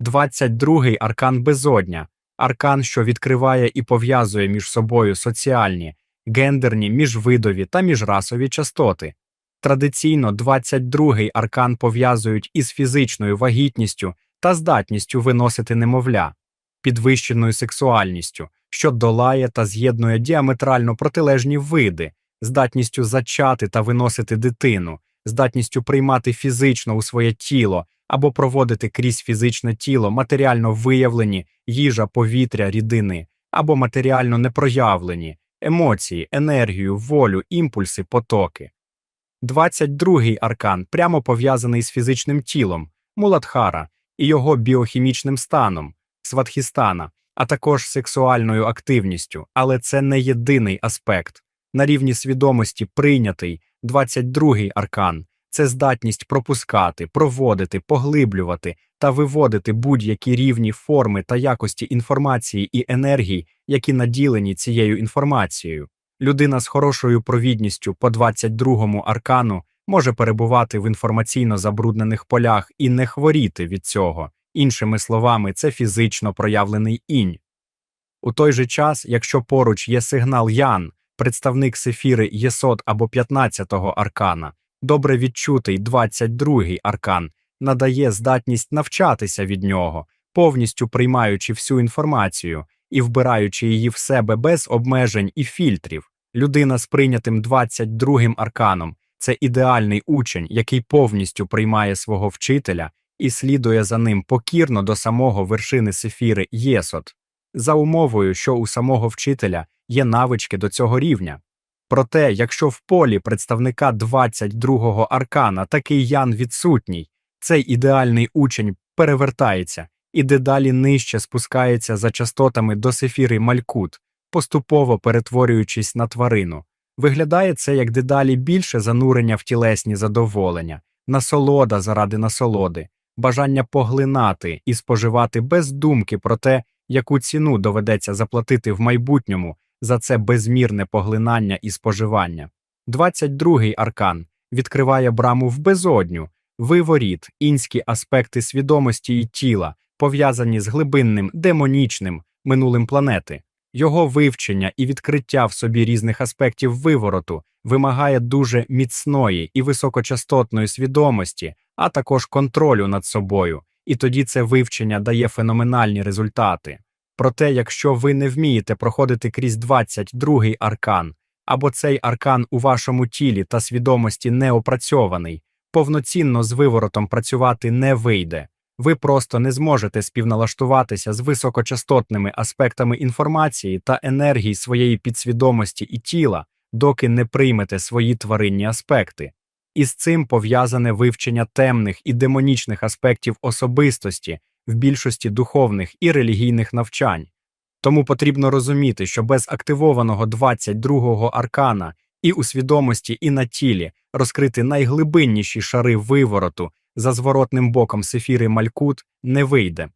22-й аркан безодня, аркан, що відкриває і пов'язує між собою соціальні, гендерні, міжвидові та міжрасові частоти. Традиційно 22-й аркан пов'язують із фізичною вагітністю та здатністю виносити немовля, підвищеною сексуальністю, що долає та з'єднує діаметрально протилежні види, здатністю зачати та виносити дитину, здатністю приймати фізично у своє тіло або проводити крізь фізичне тіло матеріально виявлені їжа, повітря, рідини, або матеріально непроявлені емоції, енергію, волю, імпульси, потоки. 22-й аркан прямо пов'язаний з фізичним тілом Муладхара і його біохімічним станом Сватхістана, а також сексуальною активністю, але це не єдиний аспект. На рівні свідомості прийнятий 22-й аркан це здатність пропускати, проводити, поглиблювати та виводити будь-які рівні форми та якості інформації і енергії, які наділені цією інформацією. Людина з хорошою провідністю по 22-му аркану може перебувати в інформаційно забруднених полях і не хворіти від цього. Іншими словами, це фізично проявлений інь. У той же час, якщо поруч є сигнал Ян, представник сефіри Єсот або 15-го аркана, добре відчутий 22-й аркан, надає здатність навчатися від нього, повністю приймаючи всю інформацію і вбираючи її в себе без обмежень і фільтрів. Людина з прийнятим 22-м арканом це ідеальний учень, який повністю приймає свого вчителя і слідує за ним покірно до самого вершини сефіри Єсот, за умовою, що у самого вчителя є навички до цього рівня. Проте, якщо в полі представника 22-го аркана такий ян відсутній, цей ідеальний учень перевертається і дедалі нижче спускається за частотами до сефіри Малькут, поступово перетворюючись на тварину. Виглядає це як дедалі більше занурення в тілесні задоволення, насолода заради насолоди, бажання поглинати і споживати без думки про те, яку ціну доведеться заплатити в майбутньому за це безмірне поглинання і споживання. 22-й аркан відкриває браму в безодню, виворіт, інські аспекти свідомості і тіла, пов'язані з глибинним, демонічним минулим планети. Його вивчення і відкриття в собі різних аспектів вивороту вимагає дуже міцної і високочастотної свідомості, а також контролю над собою, і тоді це вивчення дає феноменальні результати. Проте, якщо ви не вмієте проходити крізь 22-й аркан, або цей аркан у вашому тілі та свідомості не опрацьований, повноцінно з виворотом працювати не вийде. Ви просто не зможете співналаштуватися з високочастотними аспектами інформації та енергії своєї підсвідомості і тіла, доки не приймете свої тваринні аспекти. Із цим пов'язане вивчення темних і демонічних аспектів особистості в більшості духовних і релігійних навчань. Тому потрібно розуміти, що без активованого 22-го аркана і у свідомості, і на тілі розкрити найглибинніші шари вивороту за зворотним боком сефіри Малькут не вийде.